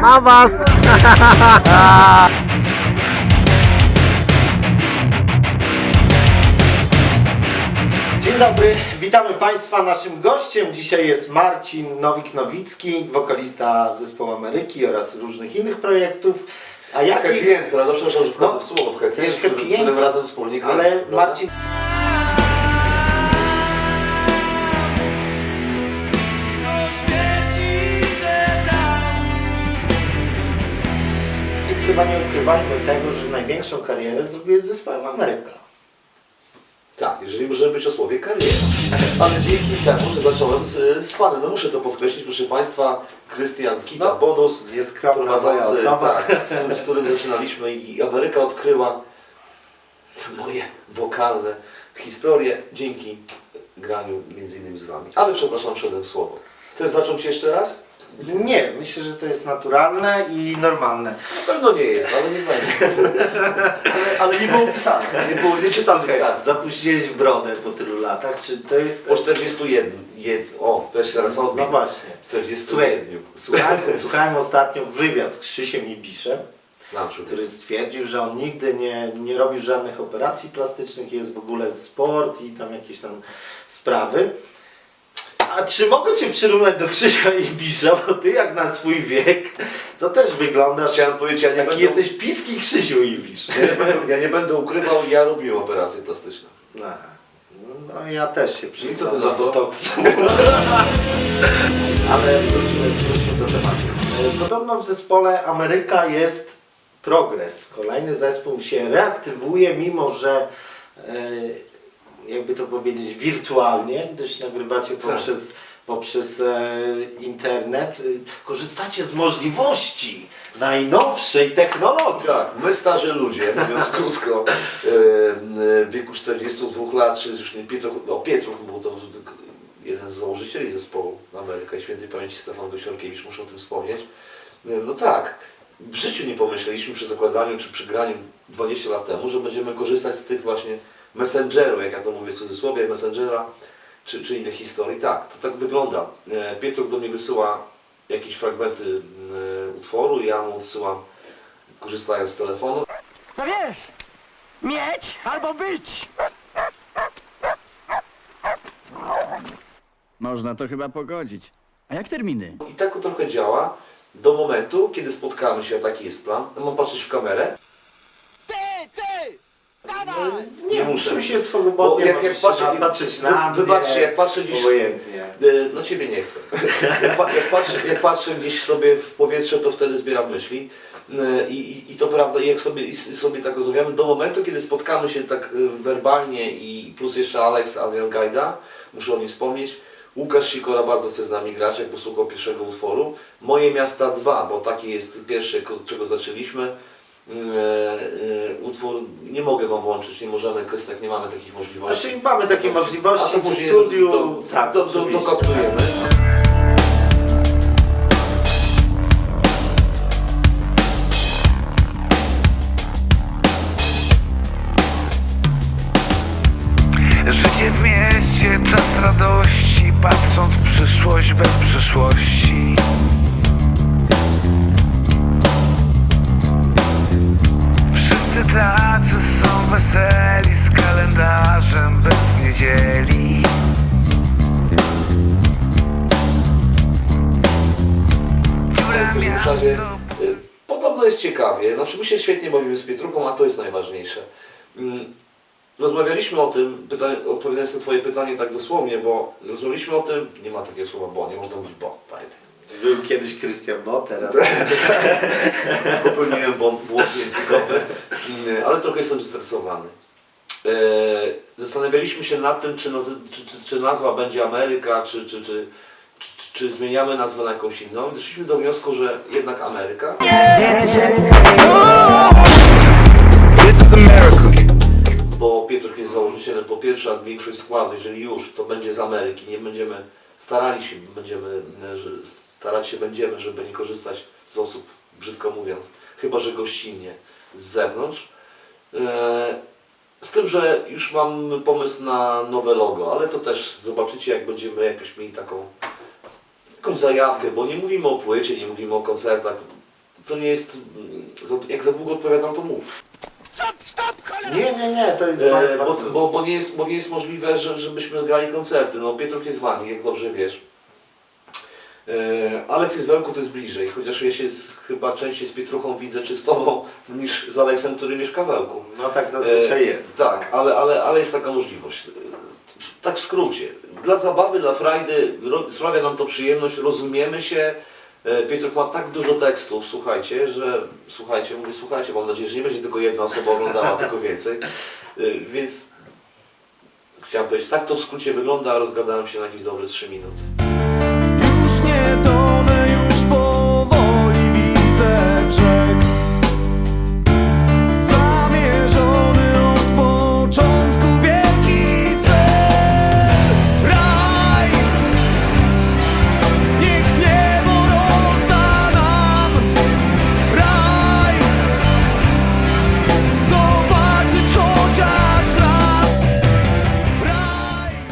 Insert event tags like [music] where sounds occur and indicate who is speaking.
Speaker 1: Na was!
Speaker 2: Dzień dobry, witamy Państwa. Naszym gościem dzisiaj jest Marcin Nowik-Nowicki, wokalista zespołu Ameryki oraz różnych innych projektów. A
Speaker 3: Happy
Speaker 2: jakich?
Speaker 3: End, prawda? Przepraszam, że wchodzę
Speaker 2: No,
Speaker 3: w słowo. Happy End,
Speaker 2: happy
Speaker 3: którym- razem wspólnie gramy,
Speaker 2: Ale
Speaker 3: prawda?
Speaker 2: Marcin, chyba nie ukrywajmy tego, że największą karierę zrobiłeś z zespołem Ameryka.
Speaker 3: Tak, jeżeli możemy być o słowie kariera. [laughs] Ale dzięki temu, że zacząłem z, z panem, no muszę to podkreślić, proszę Państwa, Krystian Kita
Speaker 2: No,
Speaker 3: Bodus,
Speaker 2: nieskromna moja
Speaker 3: prowadzący,
Speaker 2: osoba.
Speaker 3: tak, z, którym, z którym zaczynaliśmy i Ameryka odkryła te moje wokalne historie dzięki graniu między innymi z Wami. Ale przepraszam, wszedłem w słowo. Chcesz zacząć jeszcze raz?
Speaker 2: Nie, myślę, że to jest naturalne i normalne.
Speaker 3: Na pewno nie jest, ale nie będzie. Ale, ale nie było pisane, nie, było, nie czytamy
Speaker 2: Okej,
Speaker 3: skarb.
Speaker 2: Zapuściłeś brodę po tylu latach, czy to jest...
Speaker 3: Po 41, jed, o, weź teraz odbił.
Speaker 2: No właśnie.
Speaker 3: 41.
Speaker 2: Słuchaj, słuchałem, [laughs] słuchałem ostatnio wywiad z Krzysiem Ibiszem,
Speaker 3: Znam
Speaker 2: który stwierdził, że on nigdy nie, nie robił żadnych operacji plastycznych, jest w ogóle sport i tam jakieś tam sprawy. A czy mogę Cię przyrównać do Krzysia Ibisza, bo Ty jak na swój wiek, to też wyglądasz
Speaker 3: Chciałem powiedzieć, ja nie,
Speaker 2: Taki
Speaker 3: będę,
Speaker 2: jesteś piski Krzysiu Ibisz.
Speaker 3: ja, nie będę, ja nie będę ukrywał, ja robiłem operacje plastyczne.
Speaker 2: Aha. No ja też się
Speaker 3: I co
Speaker 2: przyznam
Speaker 3: ty
Speaker 2: do
Speaker 3: na to?
Speaker 2: botoksu. [laughs] Ale wróćmy, wróćmy do tematu. E, Podobno w zespole Ameryka jest progres. Kolejny zespół się reaktywuje, mimo że e, jakby to powiedzieć wirtualnie, gdyż nagrywacie
Speaker 3: Tak.
Speaker 2: poprzez, poprzez e, internet. E, Korzystacie z możliwości najnowszej technologii.
Speaker 3: Tak, my starzy ludzie, mówiąc [laughs] krótko, e, e, w wieku 42 lat, czy już nie Pietruch, o Pietruch był to jeden z założycieli zespołu Ameryka i świętej pamięci Stefan Gosiorkiewicz, muszę o tym wspomnieć. E, No tak, w życiu nie pomyśleliśmy przy zakładaniu czy przy graniu 20 lat temu, że będziemy korzystać z tych właśnie messengerów, jak ja to mówię w cudzysłowie, messengera, czy, czy innych historii. Tak, to tak wygląda. E, Pietruch do mnie wysyła jakieś fragmenty e, utworu, ja mu odsyłam korzystając z telefonu.
Speaker 4: No wiesz, mieć albo być.
Speaker 5: Można to chyba pogodzić. A jak terminy?
Speaker 3: I tak to trochę działa do momentu, kiedy spotkamy się, a taki jest plan. Ja mam patrzeć w kamerę.
Speaker 2: Nie,
Speaker 3: Nie
Speaker 2: muszę się
Speaker 3: Bo
Speaker 2: swobodnie
Speaker 3: jak, jak patrzę,
Speaker 2: na, patrzeć na mnie,
Speaker 3: Wybaczcie, jak patrzę gdzieś...
Speaker 2: obojętnie.
Speaker 3: Y, No ciebie nie chcę. Jak, pa, jak, patrzę, jak patrzę gdzieś sobie w powietrze, to wtedy zbieram myśli. Y, I, i, I to prawda, i jak sobie, i sobie tak rozmawiamy, do momentu, kiedy spotkamy się tak y, werbalnie i plus jeszcze Alex Adrian Gajda, muszę o nim wspomnieć. Łukasz Sikora bardzo chce z nami grać, jak posłuchał pierwszego utworu. Moje Miasta 2, bo taki jest pierwszy, od czego zaczęliśmy. Y, y, utwór nie mogę wam włączyć, nie możemy, Krystek, nie mamy takich możliwości.
Speaker 2: Znaczy mamy takie
Speaker 3: A
Speaker 2: możliwości
Speaker 3: to
Speaker 2: w studiu.
Speaker 3: do,
Speaker 2: tak,
Speaker 3: do, do, dokoptujemy.
Speaker 6: Życie w mieście, czas radości Patrząc w przyszłość bez przyszłości
Speaker 3: jest ciekawie. Znaczy my się świetnie bawimy z Pietruchą, a to jest najważniejsze. Mm, Rozmawialiśmy o tym, odpowiadając na Twoje pytanie tak dosłownie, bo rozmawialiśmy o tym, nie ma takiego słowa bo, nie można mówić bo, pamiętaj.
Speaker 2: Był kiedyś Krystian Bo, teraz. [laughs]
Speaker 3: Popełniłem błąd, językowy, Mm, ale trochę jestem zestresowany. E, Zastanawialiśmy się nad tym, czy, czy, czy, czy nazwa będzie Ameryka, czy, czy, czy, czy, czy zmieniamy nazwę na jakąś inną. I doszliśmy do wniosku, że jednak Ameryka.
Speaker 6: This is America
Speaker 3: bo Pietruch jest założycielem po pierwsze, a większość składu, jeżeli już, to będzie z Ameryki. Nie będziemy starali się, będziemy, e, starać się będziemy, żeby nie korzystać z osób, brzydko mówiąc, chyba że gościnnie z zewnątrz. E, Z tym, że już mam pomysł na nowe logo, ale to też zobaczycie, jak będziemy jakoś mieli taką jakąś zajawkę, bo nie mówimy o płycie, nie mówimy o koncertach. to nie jest, mm, jak za długo odpowiadam, to mów.
Speaker 2: Nie, nie, nie, to jest
Speaker 3: E,
Speaker 2: bardzo...
Speaker 3: bo, bo, bo, nie jest, bo nie jest możliwe, że, żebyśmy grali koncerty. No Pietruk jest w Anglii, jak dobrze wiesz. E, Aleks jest w Ełku, to jest bliżej, chociaż ja się z, chyba częściej z Pietruchą widzę czy z Tobą niż z Aleksem, który mieszka w Ełku.
Speaker 2: No tak zazwyczaj
Speaker 3: E,
Speaker 2: jest.
Speaker 3: Tak, ale, ale, ale jest taka możliwość. Tak w skrócie. Dla zabawy, dla frajdy sprawia nam to przyjemność, rozumiemy się. E, Pietruk ma tak dużo tekstów, słuchajcie, że słuchajcie, mówię słuchajcie, mam nadzieję, że nie będzie tylko jedna osoba oglądała, tylko więcej. E, Więc chciałem powiedzieć, tak to w skrócie wygląda, a rozgadałem się na jakieś dobre 3 minuty.
Speaker 6: Już nie do